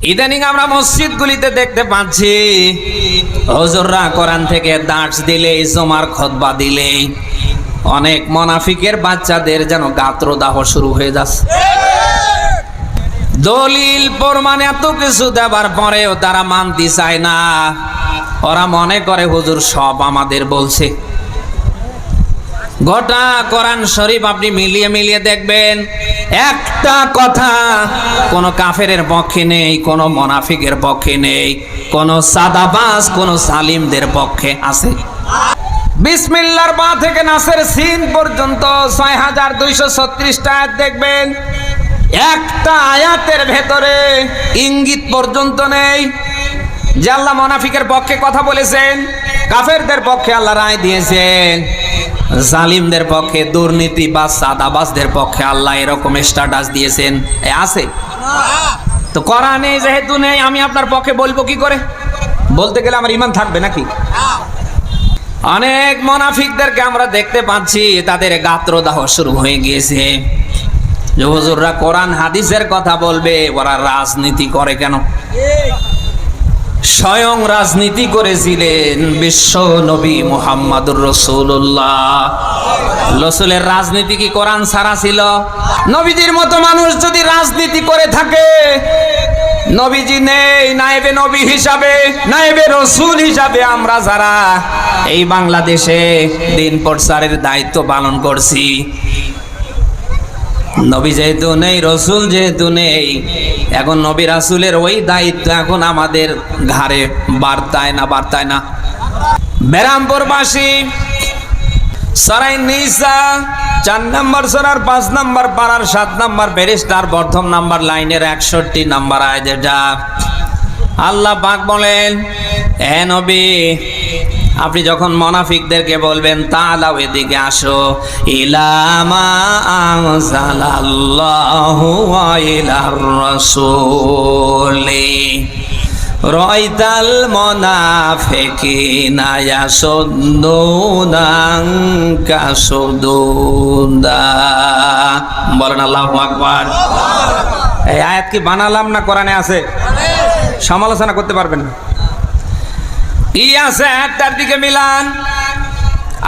ইদানিং আমরা মসজিদগুলিতে দেখতে পাচ্ছি, হজররা কোরআন থেকে দাঁড় দিলেই, জমার খতবা দিলেই, অনেক মনাফিকের বাচ্চাদের যেন গাত্রদাহ শুরু হয়ে যাচ্ছে। দলিল প্রমাণ এত কিছু দেবার পরেও তারা মানতে চায় না। ওরা মনে করে, হুজুর সব আমাদের বলছে। গোটা কোরআন শরীফ আপনি মিলিয়ে মিলিয়ে দেখবেন। একটা কথা কোন কাফেরের পক্ষে নেই, কোন মোনাফিকের পক্ষে নেই, কোন সাদাবাস কোন সালিমদের পক্ষে আছে। বিসমিল্লার পা থেকে নাসের সিন পর্যন্ত ছয় হাজার দুইশো ছত্রিশটা আয়াত দেখবেন। একটা আয়াতের ভেতরে ইঙ্গিত পর্যন্ত নেই। যে আল্লাহ মোনাফিকের পক্ষে কথা বলেছেন, কাফেরদের পক্ষে আল্লাহ রায় দিয়েছেন। জালিমদের পক্ষে, দুর্নীতি বা সাদাবাসদের পক্ষে আল্লাহ এরকম স্ট্যাটাস দিয়েছেন। আছে? তো কোরআনে যেহেতু নেই, আমি আপনার পক্ষে বলব কি করে? বলতে গেলে আমার ইমান থাকবে নাকি? অনেক মোনাফিকদেরকে আমরা দেখতে পাচ্ছি, তাদের গাত্রদাহ শুরু হয়ে গিয়েছে। হুজুররা কোরআন, হাদিসের কথা বলবে, ওরা রাজনীতি করে কেন? স্বয়ং রাজনীতি করেছিলেন বিশ্ব নবী মোহাম্মদুর রসুল্লাহ রসুলের রাজনীতি কি কোরআন সারা ছিল? নবীজির মতো মানুষ যদি রাজনীতি করে থাকে, নবীজি নেই, নায়েবে নবী হিসাবে, নায়েবে রসুল হিসাবে আমরা যারা এই বাংলাদেশে দিন প্রচারের দায়িত্ব পালন করছি। নবী যেহেতু নেই, রসুল যেহেতু নেই, এখন নবী রাসুলের ওই দায়িত্ব এখন আমাদের ঘাড়ে বার্তায় না বার্তায় না। বেরামপুরবাসী সরাই নিসা, চার নম্বর সরার, পাঁচ নম্বর পাড়ার, সাত নম্বর ব্যারিস্টার, প্রথম নাম্বার লাইনের একষট্টি নাম্বার আয় যেটা। আল্লাহ পাক বলেন, এ নবী আপনি যখন মনাফিকদেরকে বলবেন, তালাও এদিকে আসো। ইলামা ওয়া ইলার রাসূলি। রয়তাল মনাফিকিনা ইয়াসুদ্দুনাঙ্কা সুদুদা বলেন আল্লাহু আকবার। এই আয়াত কি বানালাম না কোরআনে আছে? সমালোচনা করতে পারবেন না। কি আছে একটার দিকে মিলান?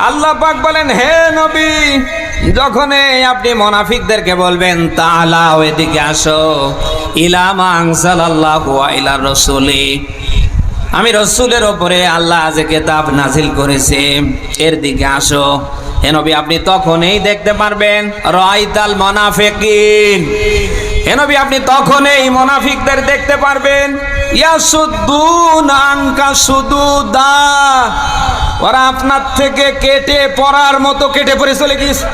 আল্লাহ পাক বলেন, হে নবী যখন আপনি মোনাফিকদেরকে বলবেন, তালা এদিকে আসো। ইলামা আনসালাল্লাহু ইলা রসুলি। আমি রসুলের ওপরে আল্লাহ যে কেতাব নাজিল করেছে, এর দিকে আসো। হে নবী, আপনি তখনই দেখতে পারবেন রয়তাল মোনাফিকিন। হে নবী, আপনি তখনই মোনাফিকদের দেখতে পারবেন। ওরা আপনার থেকে কেটে পড়ার মতো কেটে পড়ে চলে গিয়েছে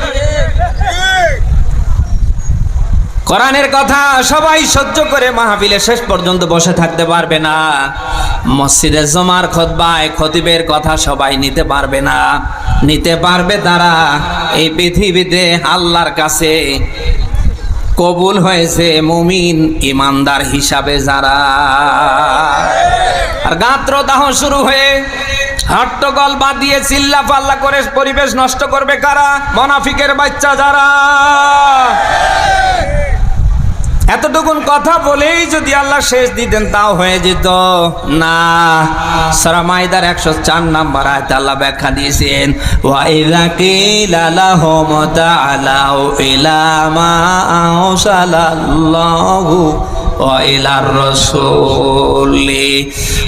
কোরআনের কথা সবাই সহ্য করে, মাহফিলে শেষ পর্যন্ত বসে থাকতে পারবে না। মসজিদে জমার খতবায় খতিবের কথা সবাই নিতে পারবে না। নিতে পারবে তারা। এই পৃথিবীতে আল্লাহর কাছে কবুল হয়েছে মুমিন ইমানদার হিসাবে যারা। আর গাত্র দাহ শুরু হয়ে হট্টগোল বাদ দিয়ে চিল্লা পাল্লা করে পরিবেশ নষ্ট করবে কারা? মনাফিকের বাচ্চা যারা। এতটুকুন কথা বলেই যদি আল্লাহ শেষ দিতেন তাও হয়ে যেত না সারামাইদার একশো চার নাম্বার আয়তে আল্লাহ ব্যাখ্যা দিয়েছেন ওয়াইদা কিলা লাহুম তাআলাউ ইলা মা আরসালাল্লাহু وإلى الرسول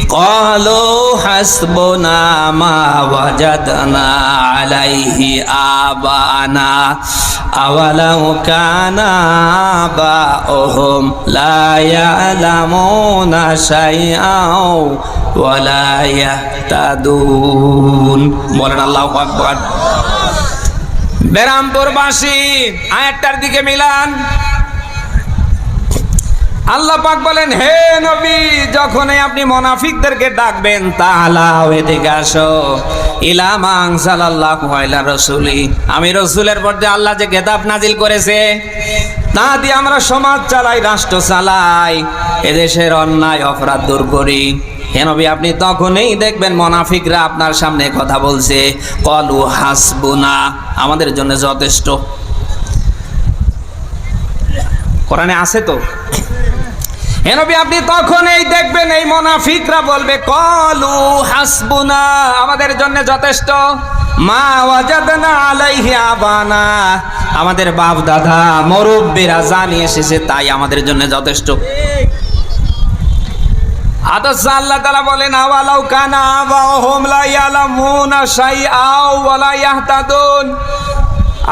قالوا حسبنا ما وجدنا عليه آباءنا أولو كان آباؤهم لا يعلمون شيئا ولا يهتدون বলেন আল্লাহু আকবার বেরামপুরবাসী আয়াতটার দিকে মিলান আল্লাহ পাক বলেন, হে নবী, যখনই আপনি মোনাফিকদেরকে ডাকবেন তাহলাও এদিকে আসো। ইলামাং সাল্লাল্লাহু আলাইহি রাসূলি। আমি রসুলের পর যে আল্লাহ যে কিতাব নাজিল করেছে, তা দিয়ে আমরা সমাজ চালাই, রাষ্ট্র চালাই, এদেশের অন্যায়, অপরাধ দূর করি। হে নবী, আপনি তখনই দেখবেন মোনাফিকরা আপনার সামনে কথা বলছে, কলু হাসবুনা। আমাদের জন্য যথেষ্ট। কোরআনে আছে তো? আপনি তখন এই দেখবেন এই মোনাফিকরা বলবে, কলু হাসবুনা, আমাদের জন্য যথেষ্ট। মা ওয়াজাদনা আলাইহি আবানা, আমাদের বাপ দাদা মুরব্বিরা জানিয়ে এসেছে, তাই আমাদের জন্য যথেষ্ট। আদর্শ আল্লাহ তালা বলেন লা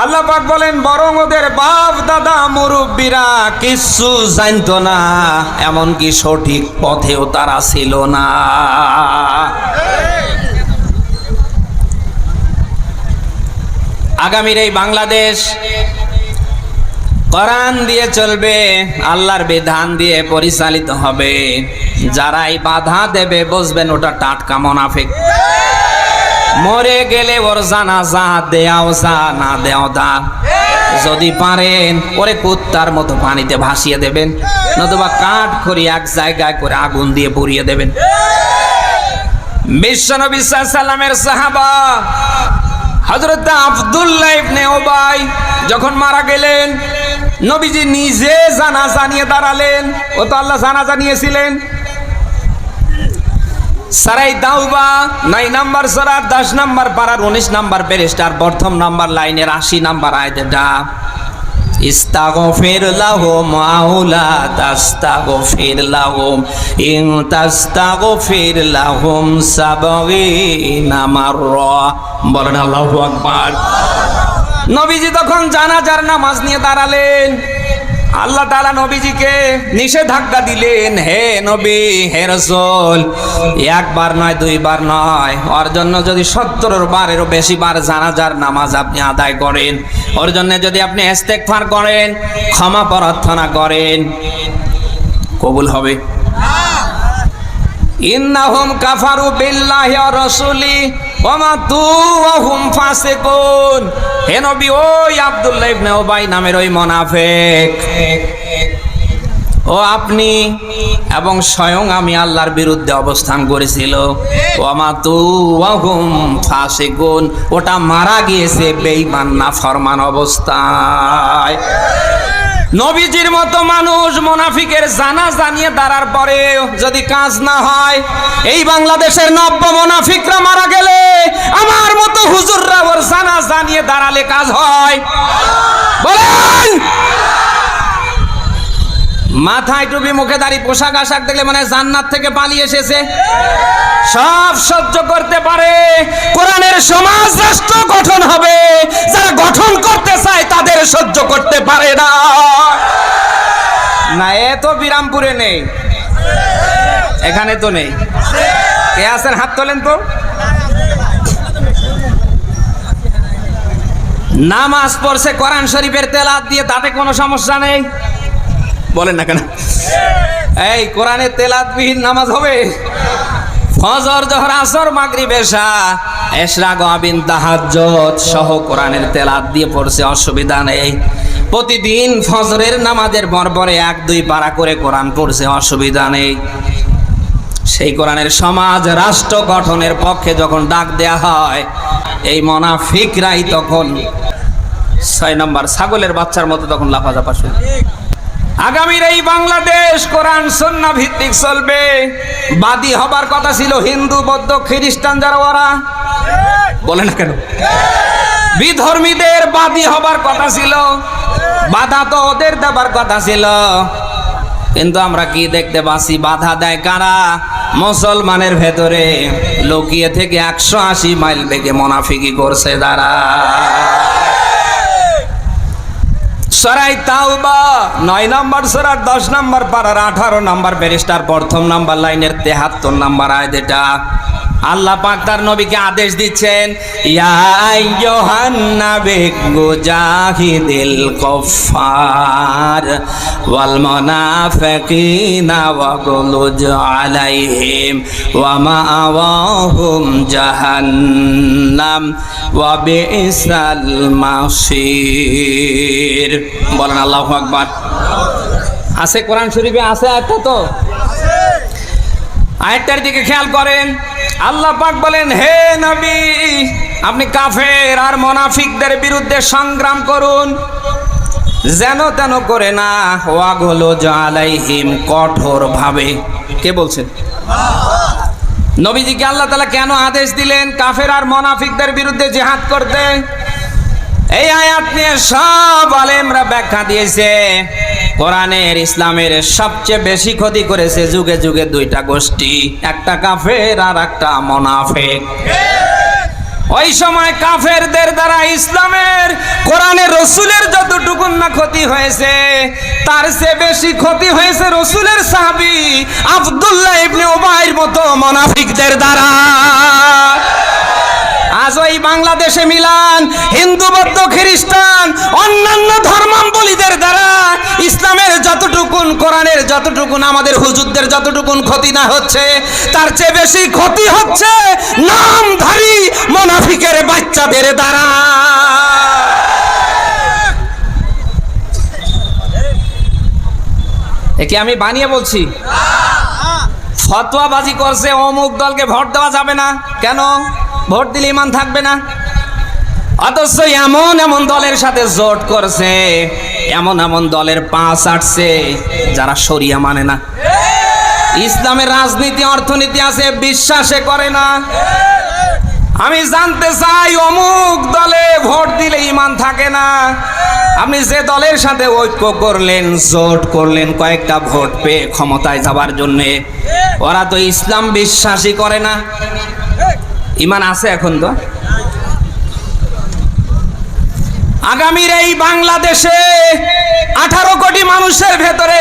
আল্লাহ পাক বলেন, বরং ওদের বাপ, দাদা, মুরব্বীরা কিচ্ছু জানতো না, এমনকি সঠিক পথেও তারা ছিল না। আগামীর এই বাংলাদেশ কোরআন দিয়ে চলবে, আল্লাহর বিধান দিয়ে পরিচালিত হবে। যারাই বাধা দেবে বসবেন ওটা টাটকা মোনাফিক। মরে গেলে ওর জানাজা দেয়াও যা, না দেও দা। যদি পারেন, ওরে কুত্তার মতো পানিতে ভাসিয়ে দেবেন, নতুবা কাঠ করি এক জায়গায় করে আগুন দিয়ে পুড়িয়ে দেবেন। বিশ্বনবী সাল্লামের সাহাবা যখন মারা গেলেন, নবীজি নিজে নিয়ে দাঁড়ালেন। ও তো আল্লাহ জানাজা নিয়েছিলেন। সারাই দাউবা নয় নাম্বার সরার দশ নাম্বার পাড়ার, উনিশ নাম্বার ব্যারিস্টার, প্রথম নাম্বার লাইনের, আশি নাম্বার আয়তেটা ইস্তাগফির লাহুম আউলা তাস্তাগফির লাহুম ইন তাস্তাগফির লাহুম সাবগিনা মাররা। বলেন আল্লাহু আকবার। নবীজি তখন জানাজার নামাজ নিয়ে দাঁড়ালেন। আল্লাহ তালা নবীজিকে নিষেধাজ্ঞা দিলেন হে নবী হে রসুল একবার নয় দুইবার নয়। ওর জন্য যদি সত্তর বারেরও বেশি বার জানাজার নামাজ আপনি আদায় করেন ওর জন্য যদি আপনি ইস্তেগফার করেন ক্ষমা প্রার্থনা করেন কবুল হবে। ইন্নাহুম কাফারু বিল্লাহি ওয়া রাসূলি হে নবী, ওই উবাই নামের ওই মুনাফিক। ও আপনি এবং স্বয়ং আমি আল্লাহর বিরুদ্ধে অবস্থান করেছিল। ওটা মারা গিয়েছে বেঈমান না ফরমান অবস্থায়। নবীজির মতো মানুষ মোনাফিকের জানা জানিয়ে দাঁড়ার পরে যদি কাজ না হয়, এই বাংলাদেশের নব্য মোনাফিকরা মারা গেলে আমার মতো হুজুররা ওর জানা জানিয়ে দাঁড়ালে কাজ হয় বলেন মাথায় টুপি, মুখে দাঁড়ি, পোশাক আশাক দেখলে মানে জান্নাত থেকে পালিয়ে এসেছে। সব সহ্য করতে পারে। কোরআনের সমাজ রাষ্ট্র গঠন হবে। যারা গঠন করতে চায়, তাদের সহ্য করতে পারে না। না, এ তো বিরামপুরে নেই। এখানে তো নেই। কে আছেন? হাত তোলেন তো। নামাজ পড়ছে কোরআন শরীফের তেলাত দিয়ে, তাতে কোনো সমস্যা নেই। বলেন না কেন? এই কোরআনের তেলাতবিহীন নামাজ হবে। ফজর, জহর, আসর, মাগরিব, এশা, এশরা গাবিন তাহাজ্জুদ সহ কোরআনের তেলাত দিয়ে পড়ছে, অসুবিধা নেই। প্রতিদিন ফজরের নামাজের পরপরে এক, দুই পারা করে কোরআন পড়ছে, অসুবিধা নেই। সেই কোরআনের সমাজ, রাষ্ট্র গঠনের পক্ষে যখন ডাক দেয়া হয়, এই মনাফিকরাই তখন ছয় নম্বর ছাগলের বাচ্চার মতো তখন লাফাঝাপা শুরু। আগামীর এই বাংলাদেশ কোরআন সন্না ভিত্তিক চলবে। বাদী হবার কথা ছিল হিন্দু, বৌদ্ধ, খ্রিস্টান যারা ওরা। বলে না কেন? বিধর্মীদের বাদী হবার কথা ছিল। বাধা তো ওদের দেবার কথা ছিল। কিন্তু আমরা কি দেখতে পাচ্ছি? বাধা দেয় কারা? মুসলমানের ভেতরে লুকিয়ে থেকে একশো আশি মাইল বেগে মোনাফিকি করছে তারা সরাই তাওবা নয় নম্বর সরার, দশ নম্বর পাড়ার, আঠারো নম্বর ব্যারিস্টার, প্রথম নম্বর লাইনের তেহাত্তর নম্বর আয় যেটা। আল্লাহ পাক তার নবীকে আদেশ দিচ্ছেন, ইয়া গুজাহিদিল কফার ওয়াল মুনাফিকিনা ওয়াগলুজ আলাইহিম ওয়া মাআওয়াহুম জাহান্নাম ওয়া বিইসাল মাসির। বলেন আল্লাহু আকবার। আছে কোরআন শরীফে আছে একটা তো? আয়াতটার দিকে খেয়াল করেন। আল্লাহ পাক বলেন, হে নবী, আপনি কাফের আর মোনাফিকদের বিরুদ্ধে সংগ্রাম করুন। যেন তেন করে না, ওয়াগলো জালাইহিম কঠোর ভাবে কে বলছেন নবীজিকে আল্লাহ তালা কেন আদেশ দিলেন কাফের আর মনাফিকদের বিরুদ্ধে জেহাদ করতে? এই আয়াত নিয়ে সব আলেমরা ব্যাখ্যা দিয়েছে। কোরআনের ইসলামের সবচেয়ে বেশি ক্ষতি করেছে যুগে যুগে দুইটা গোষ্ঠী, একটা কাফের আর একটা মনাফেক। ওই সময় কাফেরদের দ্বারা ইসলামের, কোরআনের, রসুলের যতটুকুন না ক্ষতি হয়েছে, তার চেয়ে বেশি ক্ষতি হয়েছে রসুলের সাহাবি আব্দুল্লাহ ইবনে ওবাইর মতো মনাফিকদের দ্বারা। আজ ওই বাংলাদেশে মিলান হিন্দু বৌদ্ধ খ্রিস্টান, অন্যান্য ধর্মাবলীদের দ্বারা ইসলামের যতটুকুন, কোরআনের যতটুকুন, আমাদের হুজুরদের যতটুকুন ক্ষতি না হচ্ছে, তার চেয়ে বেশি ক্ষতি হচ্ছে নামধারী মোনাফিকের বাচ্চাদের দ্বারা। একে আমি বানিয়ে বলছি। ফতোয়াবাজি করছে, অমুক দলকে ভোট দেওয়া যাবে না। কেন? ভোট দিলে ইমান থাকবে না। অথচ এমন এমন দলের সাথে জোট করছে, এমন এমন দলের পাঁচ আটছে যারা শরিয়া মানে না। ইসলামের রাজনীতি, অর্থনীতি আছে, বিশ্বাসে করে না। আমি জানতে চাই, অমুক দলে ভোট দিলে ইমান থাকে না। আপনি যে দলের সাথে ঐক্য করলেন, জোট করলেন, কয়েকটা ভোট পেয়ে ক্ষমতায় যাবার জন্যে, ওরা তো ইসলাম বিশ্বাসই করে না। ইমান আছে এখন তো। আগামীর এই বাংলাদেশে আঠারো কোটি মানুষের ভেতরে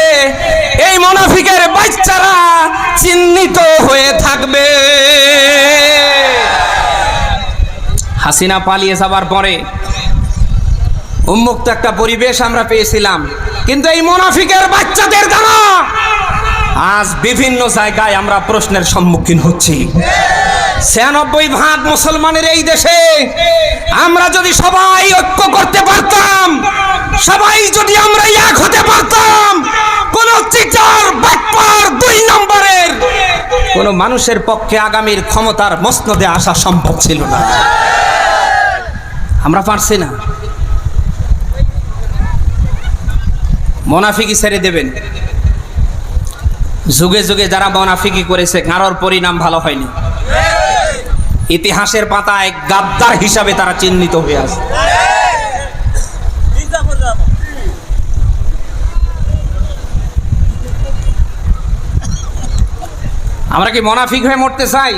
এই মোনাফিকের বাচ্চারা চিহ্নিত হয়ে থাকবে। হাসিনা পালিয়ে যাবার পরে উন্মুক্ত একটা পরিবেশ আমরা পেয়েছিলাম। কিন্তু এই মোনাফিকের বাচ্চাদের দ্বারা আজ বিভিন্ন জায়গায় আমরা প্রশ্নের সম্মুখীন হচ্ছি। ছিয়ানব্বই ভাগ মুসলমানের এই দেশে আমরা যদি সবাই ঐক্য করতে পারতাম, সবাই যদি আমরা এক হতে পারতাম, কোন চিটার বাটপার দুই নম্বরের কোন মানুষের পক্ষে আগামীর ক্ষমতার মসনদে আসা সম্ভব ছিল না। আমরা পারছি না। মোনাফিকি ছেড়ে দেবেন। যুগে যুগে যারা মোনাফিকি করেছে, কারোর পরিণাম ভালো হয়নি। ইতিহাসের পাতায় গাদ্দার হিসাবে তারা চিহ্নিত হয়ে আছে। আমরা কি মোনাফিক হয়ে মরতে চাই?